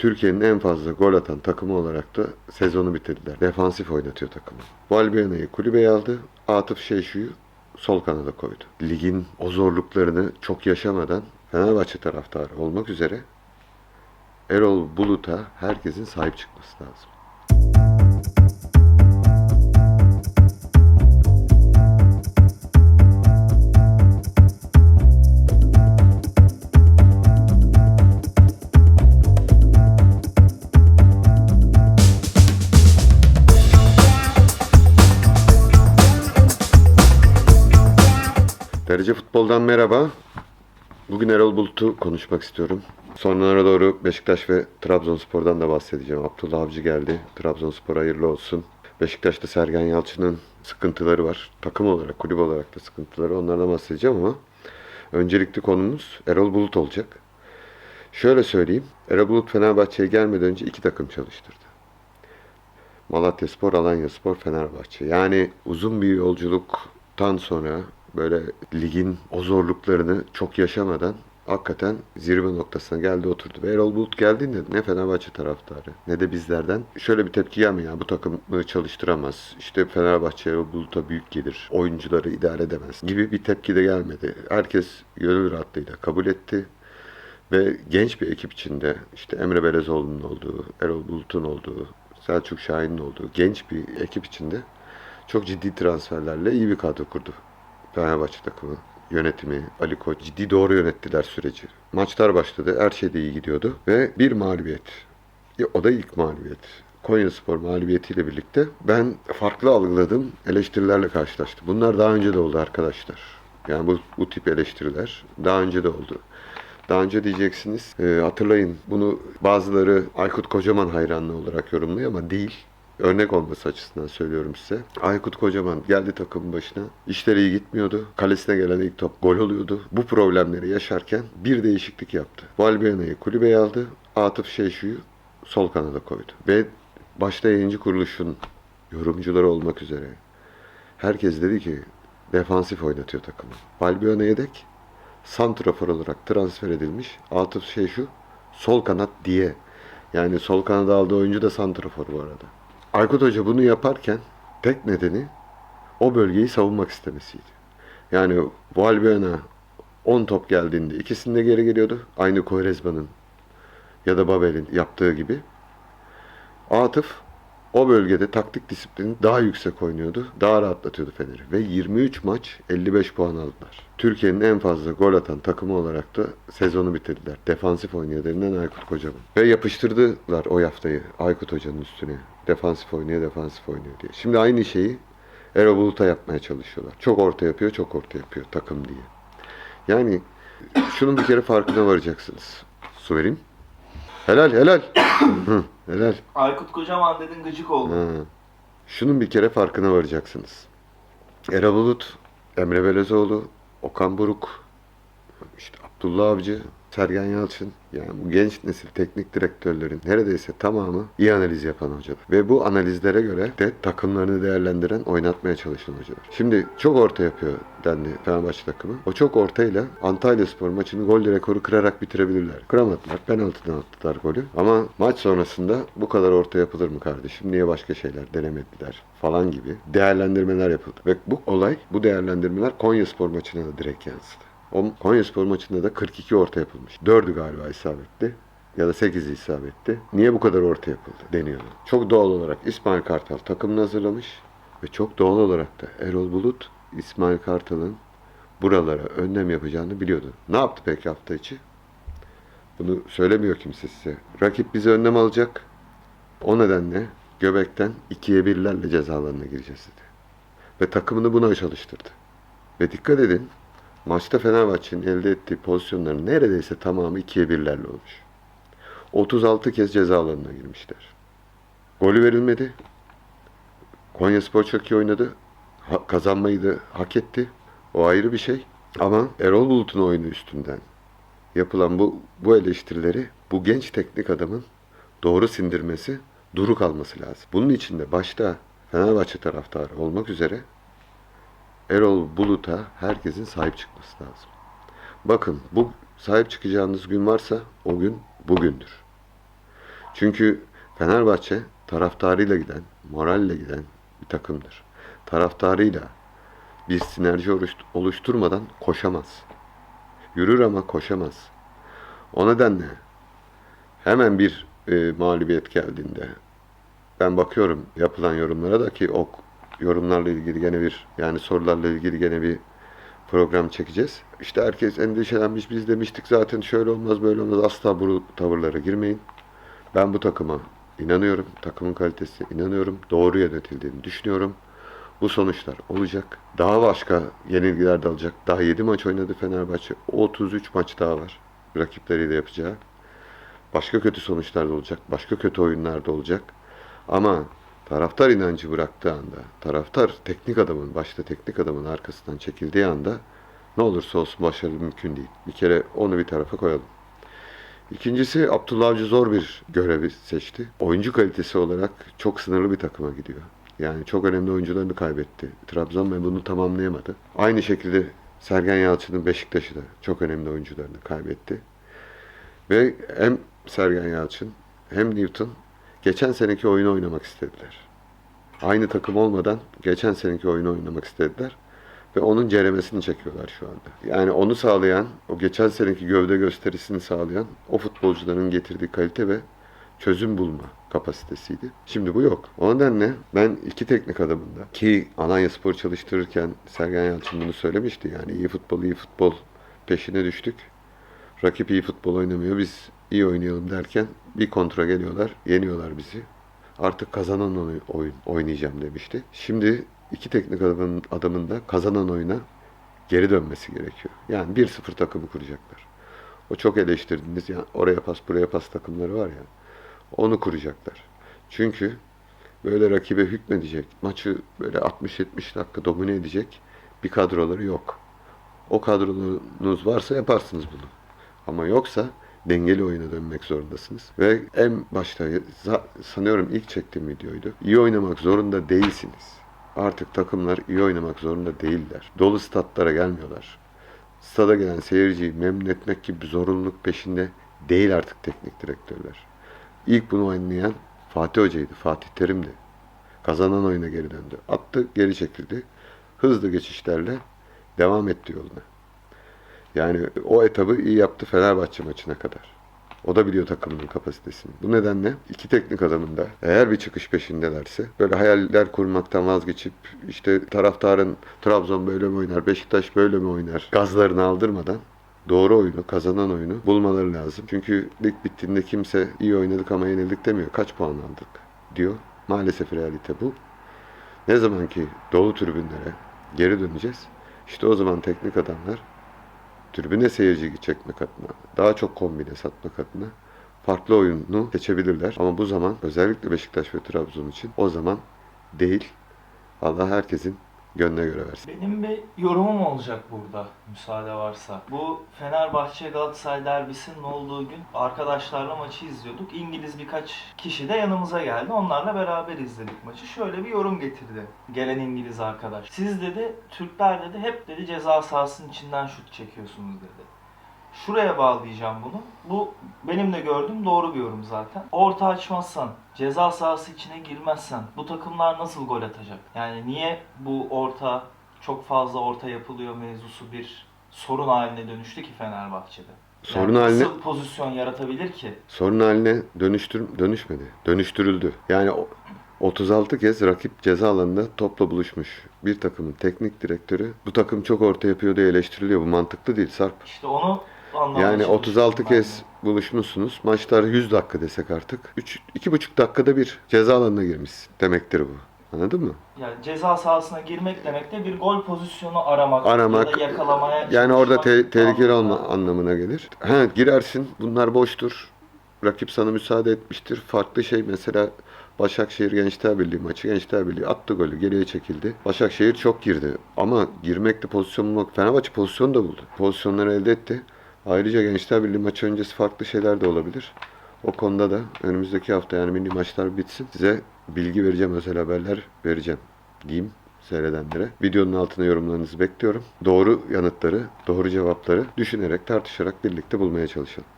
Türkiye'nin en fazla gol atan takımı olarak da sezonu bitirdiler. Defansif oynatıyor takımı. Valbuena'yı kulübeye aldı. Atıf Şeyşu'yu sol kanada koydu. Ligin o zorluklarını çok yaşamadan Fenerbahçe taraftarı olmak üzere Erol Bulut'a herkesin sahip çıkması lazım. Derece Futbol'dan merhaba. Bugün Erol Bulut'u konuşmak istiyorum. Sonlara doğru Beşiktaş ve Trabzonspor'dan da bahsedeceğim. Abdullah Avcı geldi. Trabzonspor hayırlı olsun. Beşiktaş'ta Sergen Yalçın'ın sıkıntıları var. Takım olarak, kulüp olarak da sıkıntıları. Onlardan bahsedeceğim ama öncelikli konumuz Erol Bulut olacak. Şöyle söyleyeyim. Erol Bulut Fenerbahçe'ye gelmeden önce iki takım çalıştırdı. Malatya Spor, Alanya Spor, Fenerbahçe. Yani uzun bir yolculuktan sonra böyle ligin o zorluklarını çok yaşamadan hakikaten zirve noktasına geldi oturdu. Ve Erol Bulut geldiğinde ne Fenerbahçe taraftarı ne de bizlerden şöyle bir tepki gelmiyor. Ya, bu takımı çalıştıramaz. İşte Fenerbahçe Erol Bulut'a büyük gelir. Oyuncuları idare edemez gibi bir tepki de gelmedi. Herkes gönül rahatlığıyla kabul etti. Ve genç bir ekip içinde işte Emre Belezoğlu'nun olduğu, Erol Bulut'un olduğu, Selçuk Şahin'in olduğu genç bir ekip içinde çok ciddi transferlerle iyi bir kadro kurdu. Fenerbahçe takımı yönetimi, Ali Koç ciddi doğru yönettiler süreci. Maçlar başladı, her şey de iyi gidiyordu ve bir mağlubiyet. O da ilk mağlubiyet. Konya Spor mağlubiyetiyle birlikte ben farklı algıladım eleştirilerle karşılaştım. Bunlar daha önce de oldu arkadaşlar. Yani bu, bu tip eleştiriler daha önce de oldu. Daha önce diyeceksiniz, e, hatırlayın bunu bazıları Aykut Kocaman hayranlığı olarak yorumluyor ama değil. Örnek olması açısından söylüyorum size. Aykut Kocaman geldi takımın başına. İşleri iyi gitmiyordu. Kalesine gelen ilk top gol oluyordu. Bu problemleri yaşarken bir değişiklik yaptı. Valbuena'yı kulübeye aldı. Atıf Şeyşu'yu sol kanada koydu. Ve başta yayıncı kuruluşun yorumcuları olmak üzere herkes dedi ki defansif oynatıyor takımı. Valbuena yedek, santrafor olarak transfer edilmiş. Atıf Şeyşu sol kanat diye. Yani sol kanada aldığı oyuncu da santrafor bu arada. Aykut Hoca bunu yaparken tek nedeni o bölgeyi savunmak istemesiydi. Yani Valbuena 10 top geldiğinde ikisinde geri geliyordu. Aynı Koyrezba'nın ya da Babel'in yaptığı gibi. Atıf o bölgede taktik disiplini daha yüksek oynuyordu. Daha rahatlatıyordu Fener'i. Ve 23 maç 55 puan aldılar. Türkiye'nin en fazla gol atan takımı olarak da sezonu bitirdiler. Defansif oynuyor denilen Aykut Kocaman. Ve yapıştırdılar o yaftayı Aykut Hoca'nın üstüne. Defansif oynuyor, defansif oynuyor diye. Şimdi aynı şeyi Erol Bulut'a yapmaya çalışıyorlar. Çok orta yapıyor, çok orta yapıyor takım diye. Yani şunun bir kere farkına varacaksınız. Su vereyim. Helal, helal. Hı, helal. Aykut Kocaman dedin gıcık oldu. Ha. Şunun bir kere farkına varacaksınız. Erol Bulut, Emre Belezoğlu, Okan Buruk, işte Abdullah Avcı, Sergen Yalçın, yani bu genç nesil teknik direktörlerin neredeyse tamamı iyi analiz yapan hocalar. Ve bu analizlere göre de takımlarını değerlendiren, oynatmaya çalışan hocalar. Şimdi çok orta yapıyor dendi Fenerbahçe takımı. O çok ortayla Antalya Spor maçını gol rekoru kırarak bitirebilirler. Kıramadılar. Penaltıdan attılar golü. Ama maç sonrasında bu kadar orta yapılır mı kardeşim? Niye başka şeyler denemediler? Falan gibi değerlendirmeler yapıldı. Ve bu olay, bu değerlendirmeler Konya Spor maçına da direkt yansıdı. Konya Spor maçında da 42 orta yapılmış. 4'ü galiba isabetli ya da 8'i isabetli. Niye bu kadar orta yapıldı deniyor. Çok doğal olarak İsmail Kartal takımını hazırlamış ve çok doğal olarak da Erol Bulut İsmail Kartal'ın buralara önlem yapacağını biliyordu. Ne yaptı peki hafta içi? Bunu söylemiyor kimse size. Rakip bize önlem alacak. O nedenle göbekten ikiye birlerle cezalarına gireceğiz dedi. Ve takımını buna çalıştırdı. Ve dikkat edin Maçta Fenerbahçe'nin elde ettiği pozisyonların neredeyse tamamı ikiye birlerle olmuş. 36 kez ceza alanına girmişler. Golü verilmedi. Konya Spor çok iyi oynadı. Ha- kazanmayı da hak etti. O ayrı bir şey. Ama Erol Bulut'un oyunu üstünden yapılan bu, bu eleştirileri bu genç teknik adamın doğru sindirmesi, duru kalması lazım. Bunun için de başta Fenerbahçe taraftarı olmak üzere Erol Bulut'a herkesin sahip çıkması lazım. Bakın bu sahip çıkacağınız gün varsa o gün bugündür. Çünkü Fenerbahçe taraftarıyla giden, moralle giden bir takımdır. Taraftarıyla bir sinerji oluşt- oluşturmadan koşamaz. Yürür ama koşamaz. O nedenle hemen bir e, mağlubiyet geldiğinde ben bakıyorum yapılan yorumlara da ki o yorumlarla ilgili gene bir yani sorularla ilgili gene bir program çekeceğiz. İşte herkes endişelenmiş biz demiştik zaten şöyle olmaz böyle olmaz asla bu tavırlara girmeyin. Ben bu takıma inanıyorum. Takımın kalitesine inanıyorum. Doğru yönetildiğini düşünüyorum. Bu sonuçlar olacak. Daha başka yenilgiler de alacak. Daha 7 maç oynadı Fenerbahçe. 33 maç daha var. Rakipleriyle yapacağı. Başka kötü sonuçlar da olacak. Başka kötü oyunlar da olacak. Ama taraftar inancı bıraktığı anda, taraftar teknik adamın, başta teknik adamın arkasından çekildiği anda ne olursa olsun başarı mümkün değil. Bir kere onu bir tarafa koyalım. İkincisi Abdullah Avcı zor bir görevi seçti. Oyuncu kalitesi olarak çok sınırlı bir takıma gidiyor. Yani çok önemli oyuncularını kaybetti. Trabzon ve bunu tamamlayamadı. Aynı şekilde Sergen Yalçın'ın Beşiktaş'ı da çok önemli oyuncularını kaybetti. Ve hem Sergen Yalçın hem Newton geçen seneki oyunu oynamak istediler. Aynı takım olmadan geçen seneki oyunu oynamak istediler. Ve onun ceremesini çekiyorlar şu anda. Yani onu sağlayan, o geçen seneki gövde gösterisini sağlayan o futbolcuların getirdiği kalite ve çözüm bulma kapasitesiydi. Şimdi bu yok. O nedenle ben iki teknik adamında ki Alanya Spor çalıştırırken Sergen Yalçın bunu söylemişti. Yani iyi futbol, iyi futbol peşine düştük. Rakip iyi futbol oynamıyor. Biz iyi oynayalım derken bir kontra geliyorlar, yeniyorlar bizi. Artık kazanan oy- oyun oynayacağım demişti. Şimdi iki teknik adamın, adamın da kazanan oyuna geri dönmesi gerekiyor. Yani 1-0 takımı kuracaklar. O çok eleştirdiğiniz yani oraya pas buraya pas takımları var ya. Onu kuracaklar. Çünkü böyle rakibe hükmedecek, maçı böyle 60-70 dakika domine edecek bir kadroları yok. O kadronuz varsa yaparsınız bunu. Ama yoksa dengeli oyuna dönmek zorundasınız. Ve en başta sanıyorum ilk çektiğim videoydu. İyi oynamak zorunda değilsiniz. Artık takımlar iyi oynamak zorunda değiller. Dolu statlara gelmiyorlar. Stada gelen seyirciyi memnun etmek gibi bir zorunluluk peşinde değil artık teknik direktörler. İlk bunu oynayan Fatih Hoca'ydı, Fatih Terim'di. Kazanan oyuna geri döndü. Attı, geri çekildi. Hızlı geçişlerle devam etti yoluna. Yani o etabı iyi yaptı Fenerbahçe maçına kadar. O da biliyor takımının kapasitesini. Bu nedenle iki teknik adamın da eğer bir çıkış peşindelerse böyle hayaller kurmaktan vazgeçip işte taraftarın Trabzon böyle mi oynar, Beşiktaş böyle mi oynar gazlarını aldırmadan doğru oyunu, kazanan oyunu bulmaları lazım. Çünkü lig bittiğinde kimse iyi oynadık ama yenildik demiyor. Kaç puan aldık diyor. Maalesef realite bu. Ne zaman ki dolu tribünlere geri döneceğiz, işte o zaman teknik adamlar tribüne seyirci çekmek adına, daha çok kombine satmak adına farklı oyunu seçebilirler. Ama bu zaman özellikle Beşiktaş ve Trabzon için o zaman değil. Allah herkesin gönlüne göre versin. Benim bir yorumum olacak burada müsaade varsa. Bu Fenerbahçe Galatasaray derbisinin olduğu gün arkadaşlarla maçı izliyorduk. İngiliz birkaç kişi de yanımıza geldi. Onlarla beraber izledik maçı. Şöyle bir yorum getirdi gelen İngiliz arkadaş. Siz dedi Türkler dedi hep dedi ceza sahasının içinden şut çekiyorsunuz dedi. Şuraya bağlayacağım bunu. Bu benim de gördüğüm doğru bir yorum zaten. Orta açmazsan, ceza sahası içine girmezsen bu takımlar nasıl gol atacak? Yani niye bu orta çok fazla orta yapılıyor mevzusu bir sorun haline dönüştü ki Fenerbahçe'de? Yani Sorun haline nasıl pozisyon yaratabilir ki? sorun haline dönüştür dönüşmedi. Dönüştürüldü. Yani o- 36 kez rakip ceza alanında topla buluşmuş bir takımın teknik direktörü bu takım çok orta yapıyor diye eleştiriliyor. Bu mantıklı değil Sarp. İşte onu Yani çalışıyorum 36 ben kez buluşmuşsunuz. Maçlar 100 dakika desek artık. 3 2,5 dakikada bir ceza alanına girmişsin demektir bu. Anladın mı? Yani ceza sahasına girmek demek de bir gol pozisyonu aramak, Aramak, ya da yakalamaya Yani orada te- tehlikeli olma anlamına gelir. Ha girersin. Bunlar boştur. Rakip sana müsaade etmiştir. Farklı şey mesela Başakşehir Gençler Birliği maçı. Gençler Birliği attı golü. Geriye çekildi. Başakşehir çok girdi. Ama girmekte pozisyon bulmak. Fenerbahçe pozisyon da buldu. Pozisyonları elde etti. Ayrıca Gençler Birliği maçı öncesi farklı şeyler de olabilir. O konuda da önümüzdeki hafta yani milli maçlar bitsin. Size bilgi vereceğim, özel haberler vereceğim diyeyim seyredenlere. Videonun altına yorumlarınızı bekliyorum. Doğru yanıtları, doğru cevapları düşünerek, tartışarak birlikte bulmaya çalışalım.